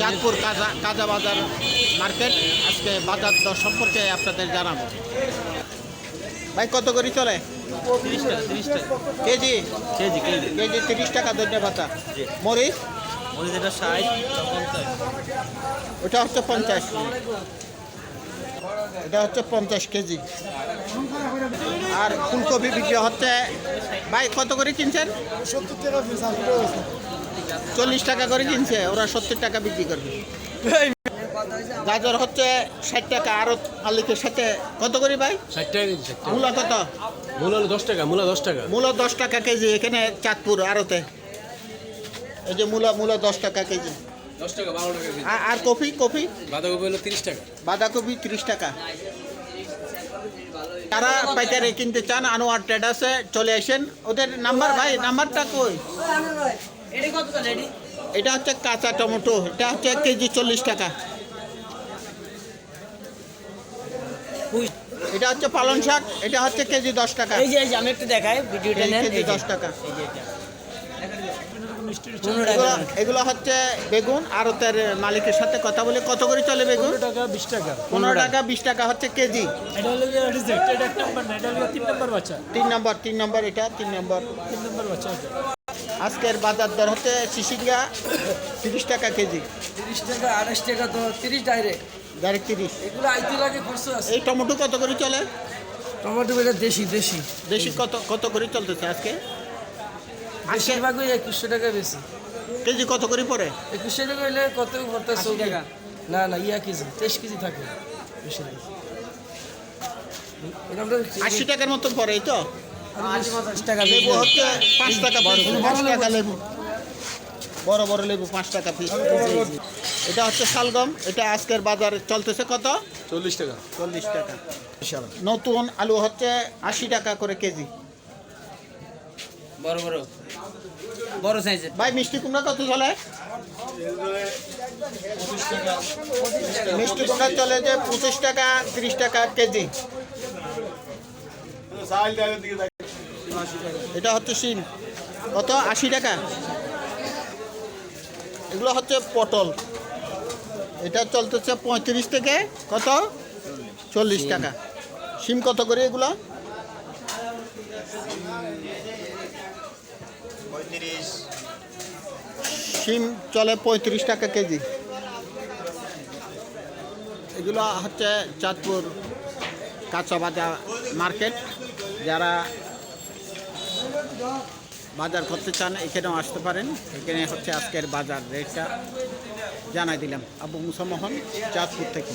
চাঁদপুর কাজা কাজা বাজার মার্কেট। আজকে বাজার দর সম্পর্কে আপনাদের জানাব। ভাই কত করে চলে? কেজি? KG KG. কেজি তিরিশ টাকা ধন্য পাতা। জি। মরিচ? মরিচ এটা ষাট ওটা হচ্ছে পঞ্চাশ। এটা হচ্ছে পঞ্চাশ কেজি। আর ফুলকপি বিক্রি হচ্ছে ভাই কত করে কিনছেন? সত্তর টাকা চল্লিশ টাকা করে কিনছে ওরা সত্তর টাকা বিক্রি করবে। গাজর হচ্ছে ষাট টাকা আরও মালিকের সাথে কত করে ভাই? ষাট টাকা মূলা কত? মূলা দশ টাকা মূলা দশ টাকা। মূলা দশ টাকা কেজি এখানে চাঁদপুর আড়তে। এই যে মূলা মূলা দশ টাকা কেজি। দশ টাকা বারো টাকা আর- আর কফি কফি? বাঁধাকপি হলো তিরিশ টাকা। বাঁধাকপি তিরিশ টাকা। তারা পাইকারি কিনতে চান আনোয়ার ট্রেডার্সে চলে আসেন। ওদের নাম্বার ভাই নাম্বারটা কই? এটা হচ্ছে কাঁচা টমেটো এটা হচ্ছে এক কেজি চল্লিশ টাকা। এটা হচ্ছে পালং শাক এটা হচ্ছে কেজি দশ টাকা। এই যে আমি একটু দেখাই ভিডিওটা কেজি দশ টাকা। এই যে এটা। পনেরো টাকা। এগুলো হচ্ছে বেগুন আর তার মালিকের সাথে কথা বলে কত করে চলে বেগুন? টাকা বিশ টাকা। পনেরো টাকা বিশ টাকা হচ্ছে কেজি। এটা হলো যে রিজেক্ট এটা এক নম্বর এটা তিন নম্বর তিন নম্বর এটা তিন নম্বর। তিন নম্বর বাচ্চা এটা আজকের বাজার দর হচ্ছে শিশিঙ্গা তিরিশ টাকা কেজি। তিরিশ টাকা আড়াইশ টাকা তো তিরিশ ডাইরেক্ট ডাইরেক্ট তিরিশ। এগুলো আইতে লাগে খরচ আছে। এই টমেটো কত করে চলে? টমেটো এটা দেশি দেশি। দেশি কত কত করে চলতেছে আজকে? আজকে বেশিরভাগই একুশশো টাকা বেশি। কেজি কত করে পড়ে? একুশশো টাকা হইলে কত ভর্তা চৌকি না না ইয়া কেজি তেইশ কেজি থাকে। বেশি আশি টাকার মতো পড়ে এই তো? টাকা লেবু হচ্ছে পাঁচ টাকা পাঁচ টাকা লেবু। বড় বড় লেবু পাঁচ টাকা পিস এটা হচ্ছে শালগম। এটা আজকের বাজারে চলতেছে কত? চল্লিশ টাকা। চল্লিশ টাকা। নতুন আলু হচ্ছে আশি টাকা করে কেজি। বড় বড়। বড় সাইজের ভাই মিষ্টি কুমড়া কত চলে? মিষ্টি কুমড়া চলে যে পঁচিশ টাকা তিরিশ টাকা কেজি। এটা হচ্ছে শিম কত? আশি টাকা। এগুলো হচ্ছে পটল। এটা চলতেছে পঁয়ত্রিশ থেকে কত? চল্লিশ টাকা। সিম কত করে এগুলো? সিম চলে পঁয়ত্রিশ টাকা কেজি। এগুলো হচ্ছে চাঁদপুর কাঁচা বাজার মার্কেট। যারা বাজার করতে চান, এখানেও আসতে পারেন। এখানে হচ্ছে আজকের বাজার রেটটা জানাই দিলাম। আবু মুসামোহন চাঁদপুর থেকে।